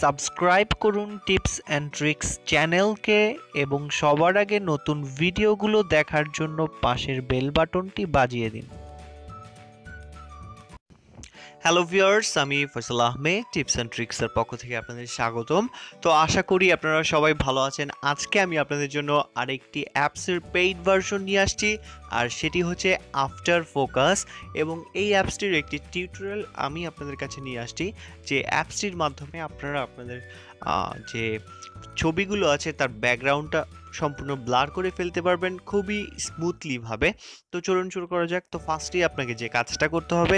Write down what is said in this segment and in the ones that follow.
Subscribe করুন tips and tricks চ্যানেলকে এবং সবার আগে নতুন ভিডিওগুলো দেখার জন্য পাশের বেল বাটনটি বাজিয়ে দিন। হ্যালো ভিউয়ার্স আমি ফয়সাল আহমেদ টিপস অ্যান্ড ট্রিক্সের পক্ষ থেকে আপনাদের স্বাগতম। তো আশা করি আপনারা সবাই ভালো আছেন। আজকে আমি আপনাদের জন্য আরেকটি অ্যাপসের পেইড ভার্সন নিয়ে আসছি, আর সেটি হচ্ছে আফটার ফোকাস এবং এই অ্যাপসটির একটি টিউটোরিয়াল আমি আপনাদের কাছে নিয়ে আসছি, যে অ্যাপসটির মাধ্যমে আপনারা আপনাদের যে ছবিগুলো আছে, তার ব্যাকগ্রাউন্ডটা সম্পূর্ণ ব্লার করে ফেলতে পারবেন খুবই স্মুথলি ভাবে। তো চলুন শুরু করা যাক। তো ফার্স্টেই আপনাকে যে কাজটা করতে হবে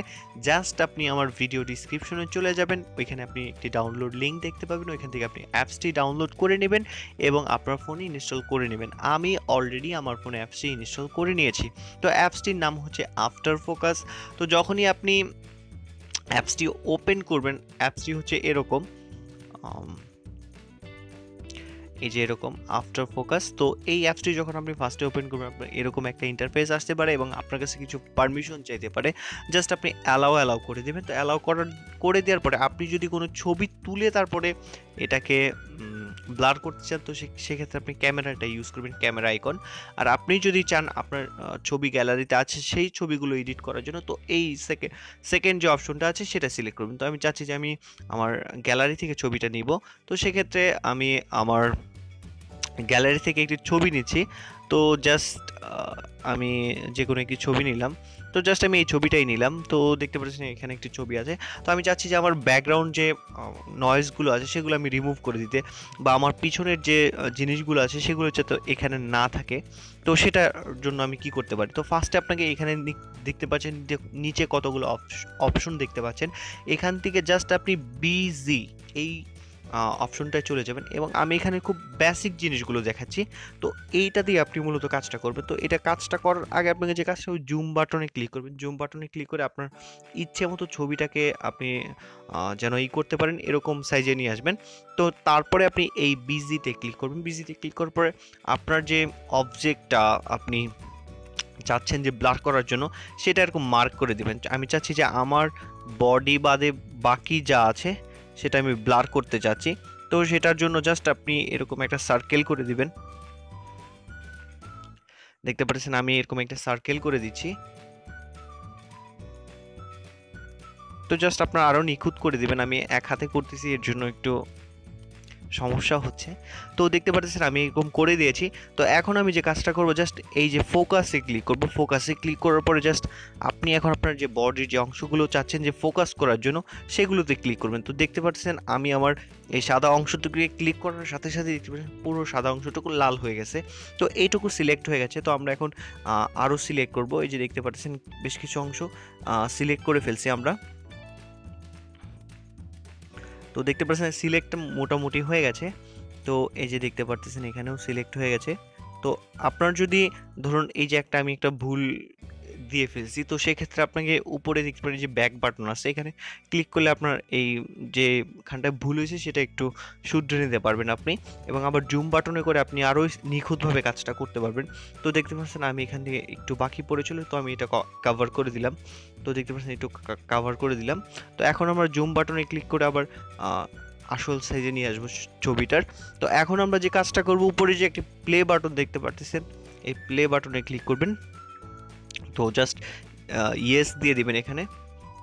জাস্ট আপনি আমার ভিডিও ডিসক্রিপশনে চলে যাবেন। ওইখানে আপনি একটি ডাউনলোড লিঙ্ক দেখতে পাবেন। ওইখান থেকে আপনি অ্যাপসটি ডাউনলোড করে নেবেন এবং আপনার ফোনে ইনস্টল করে নেবেন। আমি অলরেডি আমার ফোনে অ্যাপসটি ইনস্টল করে নিয়েছি। তো অ্যাপসটির নাম হচ্ছে আফটার ফোকাস তো যখনই আপনি অ্যাপসটি ওপেন করবেন অ্যাপসটি হচ্ছে এরকম এই যে এরকম আফটার ফোকাস তো এই অ্যাপসটি যখন আপনি ফার্স্টে ওপেন করবেন, আপনার এরকম একটা ইন্টারফেস আসতে পারে এবং আপনার কাছে কিছু পারমিশন চাইতে পারে জাস্ট আপনি অ্যালাও অ্যালাউ করে দেবেন। তো অ্যালাউ করার, করে দেওয়ার পরে আপনি যদি কোনো ছবি তুলে তারপরে এটাকে ব্লার করতে চান, তো সেক্ষেত্রে আপনি ক্যামেরাটা ইউজ করবেন ক্যামেরা আইকন আর আপনি যদি চান আপনার ছবি গ্যালারিতে আছে, সেই ছবিগুলো এডিট করার জন্য, তো এই সেকেন্ড সেকেন্ড যে অপশনটা আছে, সেটা সিলেক্ট করবেন। তো আমি চাচ্ছি যে আমি আমার গ্যালারি থেকে ছবিটা নিব। তো সেক্ষেত্রে আমি আমার গ্যালারি থেকে একটি ছবি নিচ্ছি। তো জাস্ট আমি যে কোনো একটি ছবি নিলাম। তো জাস্ট আমি এই ছবিটাই নিলাম। তো দেখতে পাচ্ছেন এখানে একটি ছবি আছে। তো আমি চাচ্ছি যে আমার ব্যাকগ্রাউন্ড যে নয়েজগুলো আছে সেগুলো আমি রিমুভ করে দিতে বা আমার পিছনের যে জিনিসগুলো আছে সেগুলো যাতে এখানে না থাকে। তো সেটার জন্য আমি কি করতে পারি? তো ফার্স্টে আপনাকে এখানে দেখতে পাচ্ছেন নিচে কতগুলো অপশন দেখতে পাচ্ছেন। এখান থেকে জাস্ট আপনি বিজি এই অপশনটায় চলে যাবেন এবং আমি এখানে খুব বেসিক জিনিসগুলো দেখাচ্ছি। তো এইটা দিয়ে আপনি মূলত কাজটা করবেন। তো এটা কাজটা করার আগে আপনাকে যে কাজটা জুম বাটনে ক্লিক করবেন। জুম বাটনে ক্লিক করে আপনার ইচ্ছে মতো ছবিটাকে আপনি যেন ই করতে পারেন, এরকম সাইজে নিয়ে আসবেন। তো তারপরে আপনি এই বিজিতে ক্লিক করবেন। বিজিতে ক্লিক করার পরে আপনার যে অবজেক্টটা আপনি চাচ্ছেন যে ব্লার করার জন্য, সেটা এরকম মার্ক করে দেবেন। আমি চাচ্ছি যে আমার বডি বাদে বাকি যা আছে সেটা আমি ব্লার করতে চাচ্ছি তো সেটার জন্য জাস্ট আপনি এরকম একটা সার্কেল করে দিবেন। দেখতে পাচ্ছেন আমি এরকম একটা সার্কেল করে দিচ্ছি। তো জাস্ট আপনার আরও নিখুঁত করে দিবেন। আমি এক হাতে করতেছি, এর জন্য একটু সমস্যা হচ্ছে। তো দেখতে পাচ্ছেন আমি এরকম করে দিয়েছি। তো এখন আমি যে কাজটা করব জাস্ট এই যে ফোকাসে ক্লিক করব। ফোকাসে ক্লিক করার পরে জাস্ট আপনি এখন আপনার যে বডির যে অংশগুলো চাচ্ছেন যে ফোকাস করার জন্য, সেগুলোতে ক্লিক করবেন। তো দেখতে পাচ্ছেন আমি আমার এই সাদা অংশটুকুকে ক্লিক করার সাথে সাথে দেখতে পাচ্ছেন পুরো সাদা অংশটুকু লাল হয়ে গেছে। তো এইটুকু সিলেক্ট হয়ে গেছে। তো আমরা এখন আরও সিলেক্ট করব। এই যে দেখতে পাচ্ছেন বেশ কিছু অংশ সিলেক্ট করে ফেলছি আমরা। তো দেখতে পাচ্ছেন সিলেক্ট মোটামুটি হয়ে গেছে। তো এই যে দেখতে পারতেছেন এখানেও সিলেক্ট হয়ে গেছে। তো আপনার যদি, ধরুন এই যে একটা আমি একটা ভুল দিয়ে ফেলছি। তো সেক্ষেত্রে আপনাকে উপরে দেখতে পারেন যে ব্যাক বাটন আছে। এখানে ক্লিক করলে আপনার এই যে খানটায় ভুল হয়েছে, সেটা একটু শুধরে নিতে পারবেন আপনি। এবং আবার জুম বাটনে করে আপনি আরও নিখুঁতভাবে কাজটা করতে পারবেন। তো দেখতে পাচ্ছেন আমি এখান থেকে একটু বাকি পড়েছিল তো আমি এটা কভার করে দিলাম। তো দেখতে পাচ্ছেন একটু কভার করে দিলাম। তো এখন আমরা জুম বাটনে ক্লিক করে আবার আসল সাইজে নিয়ে আসব ছবিটার। তো এখন আমরা যে কাজটা করব, উপরে যে একটি প্লে বাটন দেখতে পারতেছেন, এই প্লে বাটনে ক্লিক করবেন। তো জাস্ট ইয়েস দিয়ে দিবেন এখানে।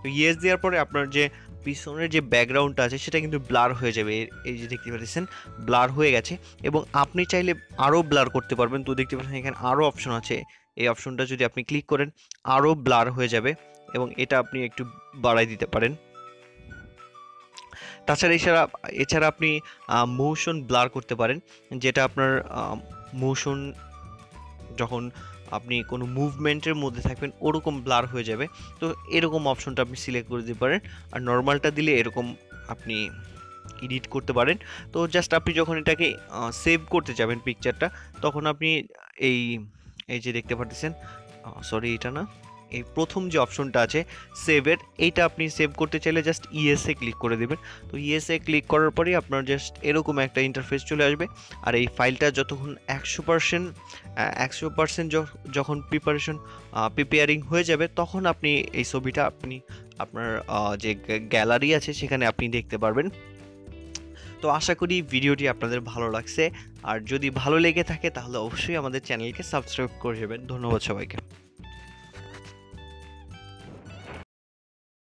তো ইয়েস দেওয়ার পরে আপনার যে পিছনের যে ব্যাকগ্রাউন্ডটা আছে, সেটা কিন্তু ব্লার হয়ে যাবে। এই- যে দেখতে পাচ্ছেন ব্লার হয়ে গেছে। এবং আপনি চাইলে আরও ব্লার করতে পারবেন। তো দেখতে পাচ্ছেন, এখানে আরও অপশন আছে। এই অপশনটা যদি আপনি ক্লিক করেন, আরও ব্লার হয়ে যাবে এবং এটা আপনি একটু বাড়াই দিতে পারেন। তাছাড়া এছাড়া এছাড়া আপনি মোশন ব্লার করতে পারেন। যেটা আপনার মোশন যখন আপনি কোনো মুভমেন্টের মধ্যে থাকবেন, ওরকম ব্লার হয়ে যাবে। তো এরকম অপশনটা আপনি সিলেক্ট করে দিতে পারেন। আর নর্মালটা দিলে এরকম আপনি এডিট করতে পারেন। তো জাস্ট আপনি যখন এটাকে সেভ করতে যাবেন পিকচারটা তখন আপনি এই এই যে দেখতে পাচ্ছেন সরি এটা না। এই প্রথম যে অপশনটা আছে সেভের এইটা আপনি সেভ করতে চাইলে জাস্ট ইএসএ ক্লিক করে দেবেন। তো ইএসএ ক্লিক করার পরেই আপনার জাস্ট এরকম একটা ইন্টারফেস চলে আসবে। আর এই ফাইলটা যতক্ষণ একশো পার্সেন্ট একশো পার্সেন্ট যখন প্রিপারেশন প্রিপেয়ারিং হয়ে যাবে, তখন আপনি এই ছবিটা আপনি আপনার যে গ্যালারি আছে, সেখানে আপনি দেখতে পারবেন। তো আশা করি ভিডিওটি আপনাদের ভালো লাগছে। আর যদি ভালো লেগে থাকে, তাহলে অবশ্যই আমাদের চ্যানেলকে সাবস্ক্রাইব করে দেবেন। ধন্যবাদ সবাইকে।